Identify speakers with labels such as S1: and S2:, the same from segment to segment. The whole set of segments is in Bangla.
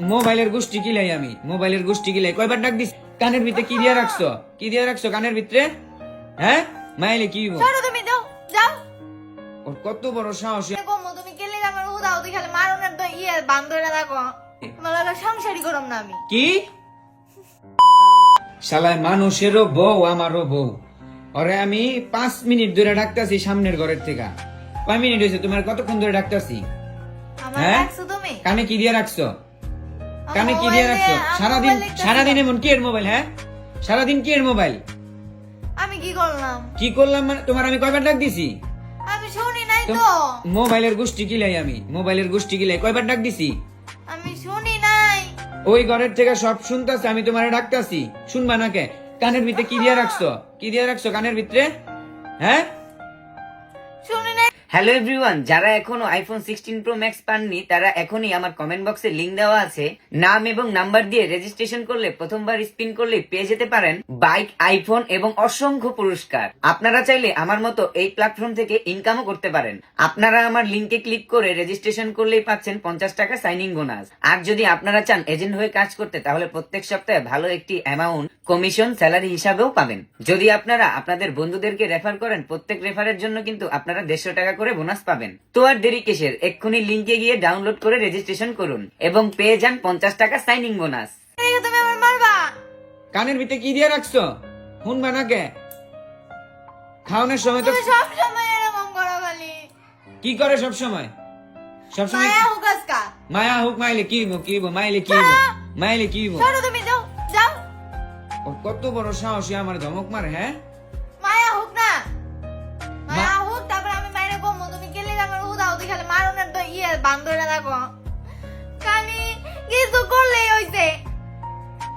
S1: মোবাইলের গোষ্ঠী কিলাই আমি মোবাইলের গোষ্ঠী কিলাই। কয়বার ডাক দিস কানের ভিতরে কি দিয়ে রাখছো? কি দিয়ে রাখছো কানের ভিতরে? হ্যাঁ? মাইলে কি হইবো?
S2: ছাড়ো তুমি যাও যাও।
S1: ওর কত বড় সাহস।
S2: তুমি কেলে আমার উদাও তুই খালি মারনের তো ইয়ে বান্ধবীরা দেখো লগে সংসারই করম না আমি।
S1: কি? শালায় মানুষেরও বউ আমারও বউ। ওরে আমি পাঁচ মিনিট ধরে ডাকতাছি সামনের ঘরের থেকে। কয় মিনিট হয়েছে তোমার কতক্ষণ ধরে ডাকতাছি?
S2: আমার
S1: হ্যাঁ?
S2: রাখছো তুমি?
S1: কানে কি দিয়ে রাখছো? কানে কি দিয়ে রাখছো? সারাদিন সারাদিন এমন কি এর মোবাইল হ্যাঁ? সারাদিন কি এর মোবাইল?
S2: আমি কি করলাম?
S1: কি করলাম মানে তোমার আমি কয়বার ডাক দিছি?
S2: আমি শুনি নাই
S1: তো- মোবাইলের গোষ্ঠী কিলাই আমি? মোবাইলের গোষ্ঠী কিলাই কয়বার ডাক দিছি?
S2: আমি শুনি নাই।
S1: ওই ঘরের থেকে সব শুনতাছে আমি তোমারে ডাকতাছি। শুনবা না কে কানের ভিতরে কি দিয়ে রাখছো? কি দিয়ে রাখছো কানের ভিতরে? হ্যাঁ?
S3: হ্যালো এভরিওয়ান যারা এখনও আইফোন সিক্সটিন প্রো ম্যাক্স পাননি, তারা এখনই আমার কমেন্ট বক্সে লিঙ্ক দেওয়া আছে। নাম এবং নাম্বার দিয়ে রেজিস্ট্রেশন করলে, প্রথমবার স্পিন করলে পেয়ে যেতে পারেন বাইক আইফোন এবং অসংখ্য পুরস্কার। আপনারা চাইলে আমার মতো এই প্ল্যাটফর্ম থেকে ইনকামও করতে পারেন। আপনারা আমার লিংকে ক্লিক করে রেজিস্ট্রেশন করলেই পাচ্ছেন পঞ্চাশ টাকা সাইনিং বোনাস আর যদি আপনারা চান এজেন্ট হয়ে কাজ করতে, তাহলে প্রত্যেক সপ্তাহে ভালো একটি অ্যামাউন্ট কমিশন স্যালারি হিসাবেও পাবেন। যদি আপনারা আপনাদের বন্ধুদেরকে রেফার করেন, প্রত্যেক রেফারের জন্য কিন্তু আপনারা দেড়শো টাকা করে বোনাস পাবেন। তো আর দেরি কিসের? এক্ষুনি লিঙ্কে গিয়ে ডাউনলোড করে রেজিস্ট্রেশন করুন এবং পেয়ে যান পঞ্চাশ টাকা সাইনিং বোনাস।
S1: কানের ভিতরে কি দিয়ে রাখছো? শুনবা না কে? খাওয়ানোর সময় তো
S2: সব সময় এরকম করো খালি।
S1: কি করে সব সময়? সব সময়
S2: মায়া হুকাসকা
S1: মায়া হোক মাইলে কি হইবো, কি হইবো, মাইলে কি হইবো? মাইলে কি?
S2: ছাড়ো তুমি যাও যাও।
S1: কত বড় সাহসী আমার ধমক মারে হ্যাঁ?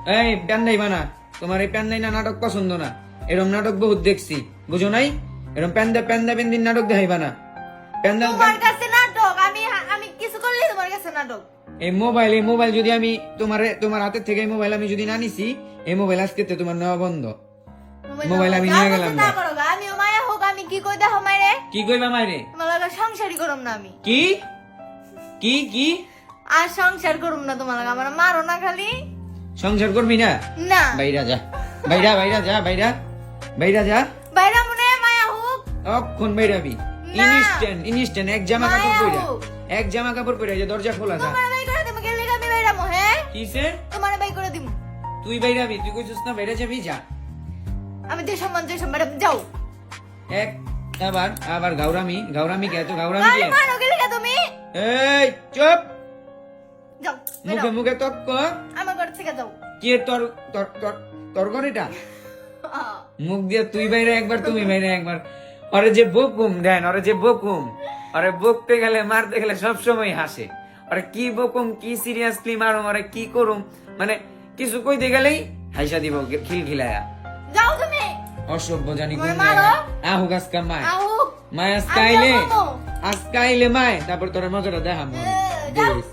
S1: এই প্যান্দাই বানা। তোমার এই প্যান্দাই না নাটক পছন্দ না। এরম নাটক বহুত দেখছি বুঝো নাই? এরম প্যান্দা প্যান্দা পেন্দিন নাটক দেখাইবা না। প্যান্দা
S2: তোমার কাছে নাটক আমি আমি কিছু করলেই তোমার কাছে নাটক।
S1: এই মোবাইল এই মোবাইল যদি আমি তোমার তোমার হাতের থেকে এই মোবাইল আমি যদি না নিছি এই মোবাইল আজকে তোমার নেওয়া বন্ধ। মোবাইল আমি নিয়ে গেলাম
S2: না আমিও মায়া হোক আমি কি কই দেখো মাইরে?
S1: কি কইবা মাইরে?
S2: তোমার লগে সংসারই করুম না আমি।
S1: কি? কি কি?
S2: আর সংসার করুম না তোমার লগে আমার মারো না খালি।
S1: সংসার করবি না?
S2: না।
S1: বাইরা যা। বাইরা বাইরা যা বাইরা। বাইরা যা।
S2: বাইরা মনে মায়া হোক।
S1: অক্ষণ বাইরাবি। ইনস্ট্যান্ট ইনস্ট্যান্ট এক জামা কাপড়
S2: হোক।
S1: এক জামা কাপড় পইরা যে দরজা খোলা যা।
S2: তোমার বাই করে দিমু গেলে আমি বাইরামু হ্যাঁ?
S1: কিসে?
S2: তোমার বাই করে দিমু।
S1: তুই বাইরাবি তুই কইছিস না বাইরে যাবি? যা।
S2: আমি যে সম্মান যে সম্মান যাও।
S1: এক আবার আবার গাউরামি গাউরামি কে তো গাউরামি কে?
S2: মারো গেলে তুমি?
S1: এই চুপ!
S2: যাও
S1: মুখে। মুখে তক্ক
S2: আমার ঘর থেকে যাও।
S1: কি তোর তোর তোর এটা? মুখ দিয়ে তুই বাইরে একবার তুমি বাইরে একবার। ওরে যে বকুম দেন ওরে যে বকুম। ওরে বকতে গেলে মারতে গেলে সব সময় হাসে। ওরে কি বকুম কি সিরিয়াসলি মারুম ওরে কি করুম? মানে কিছু কইতে গেলেই হাইসা দিব খিলখিলায়া।
S2: যাও তুমি।
S1: অসভ্য জানি কোন। আহু গাছকা মায়। মায় আজকাইলে। আজকাইলে মায়। তারপর তোর মজাটা। দেশ